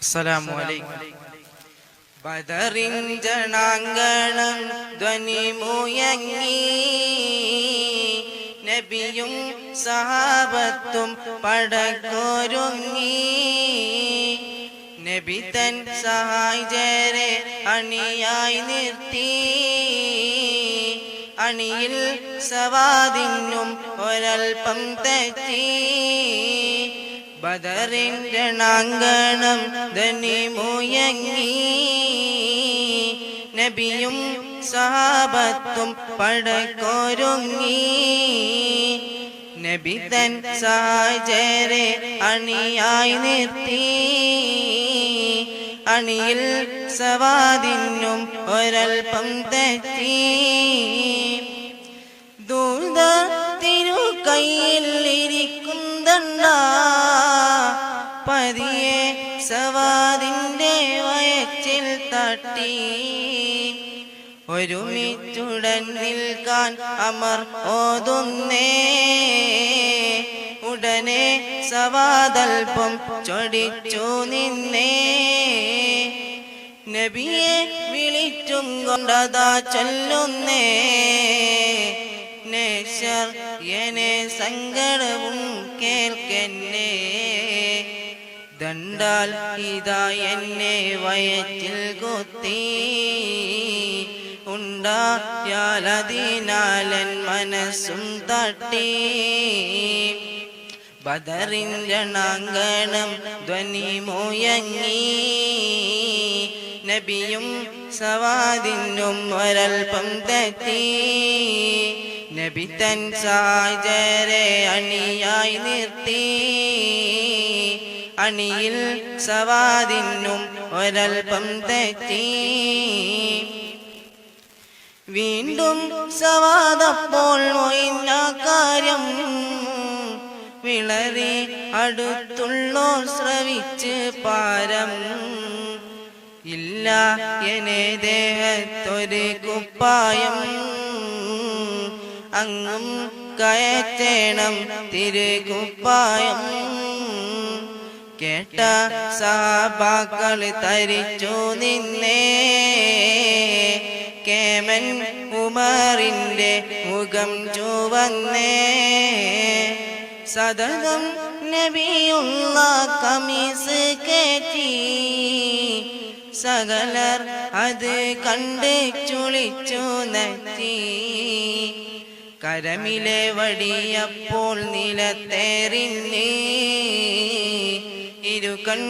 അസ്സലാമു അലൈക്കും. ബദറിഞ്ചണാങ്കണം ധ്വനി മുയങ്ങി. നബിയും സഹാബത്തും പടക്കൊരുങ്ങി. നബി തൻ സഹായരെ അണിയായി നിർത്തി. അണിയിൽ സവാദിനും ഒരൽപ്പം തെറ്റി. ബദറിന്റെ നാങ്കണം ധനി മുയങ്ങി. നബിയും സഹാബത്തും പടക്കൊരുങ്ങി. നബി തൻ സാചരെ അണിയായി നിർത്തി. അണിയിൽ സവാദിനും ഒരൽപ്പം തെറ്റി. പതിയെ സവാദിന്റെ വയച്ചിൽ തട്ടി. ഒരുമിച്ചുടൻ നിൽക്കാൻ അമർ ഓതുന്നേ. ഉടനെ സവാദൽപ്പം ചൊടിച്ചു നിന്നേ. നബിയെ വിളിച്ചും കൊണ്ടതാ ചൊല്ലുന്നേ. നേശർ എനെ സങ്കടവും കേൾക്കെന്നെ. ദണ്ടാൽ ഇതാ എന്നെ വയറ്റിൽ കൊത്തി. ഉണ്ടായാലതിനാലൻ മനസ്സും തട്ടി. ബദറിന്റെ ണാങ്കണം ധ്വനി മുയങ്ങി നബിയും സവാദിനും ഒരൽപ്പം തെറ്റി. നബി തൻ സാജരെ അണിയായി നിർത്തി. അണിയിൽ സവാദിന്നും ഒരൽപ്പം തെറ്റി. വീണ്ടും സവാദപ്പോൾ ഒഴിഞ്ഞ കാര്യം വിളറി അടുത്തുള്ളോ ശ്രവിച്ച് പാരം. ഇല്ല എന്നെ ദേഹത്തൊരു കുപ്പായം. അങ്ങും കയറ്റേണം തിരുകുപ്പായം. കേട്ട സഹാബാക്കൾ തരിച്ചു നിന്നേ. കേമൻ ഉമറിന്റെ മുഖം ചുവന്നേ. സദകം നബിയുള്ള കമീസ് കേറ്റി. സകലർ അത് കണ്ട് ചുളിച്ചു നറ്റി. കരമിലെ വടിയപ്പോൾ നിലത്തേറിഞ്ഞ്. ഇരുകൺ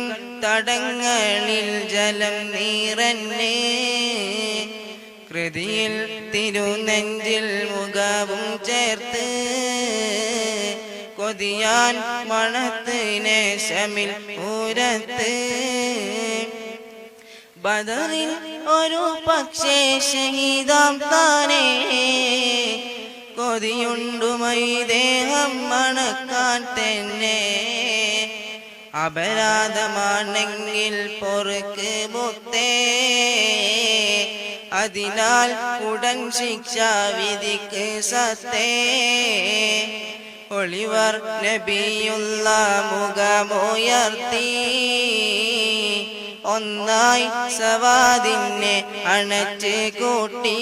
തടങ്ങളിൽ ജലം നീറന്നേ കൃതിയിൽ തിരുനെഞ്ചിൽ മുഖവും ചേർത്ത് കൊതിയാൻ മണത്തിനെ ശമിൽ ഊരത്ത് ബദറിൽ ഒരു പക്ഷേ ശഹീദാം താനേ. കൊതിയുണ്ടുമൈ ദേഹം മണക്കാൻ തന്നെ. അപരാധമാണെങ്കിൽ പൊറുക്ക് മുത്തേ. അതിനാൽ ഉടൻ ശിക്ഷ വിധിക്ക് സത്തേ. ഒളിവർ നബിയുള്ള മുഖമുയർത്തി. ഒന്നായി സവാദിനെ അണച്ച് കൂട്ടി.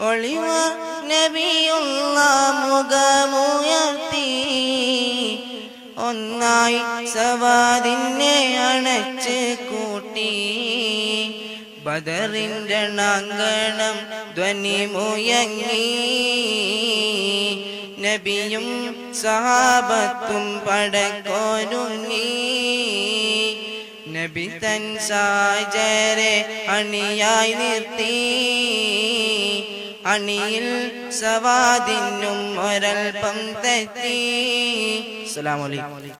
ഒളിവർ നബിയുള്ള മുഖമുയർത്തി ഒന്നായി സവാദിനെ അണച്ച് കൂട്ടി. ബദറിന്റെ നാങ്കണം ധ്വനി മുയങ്ങി നബിയും സഹാബത്തും പടക്കൊരുങ്ങി. നബി തൻ സാജരെ അണിയായി നിർത്തി. അണിയിൽ സവാദിനും ഒരൽപ്പം തെറ്റി. അസ്സലാമു അലൈക്കും.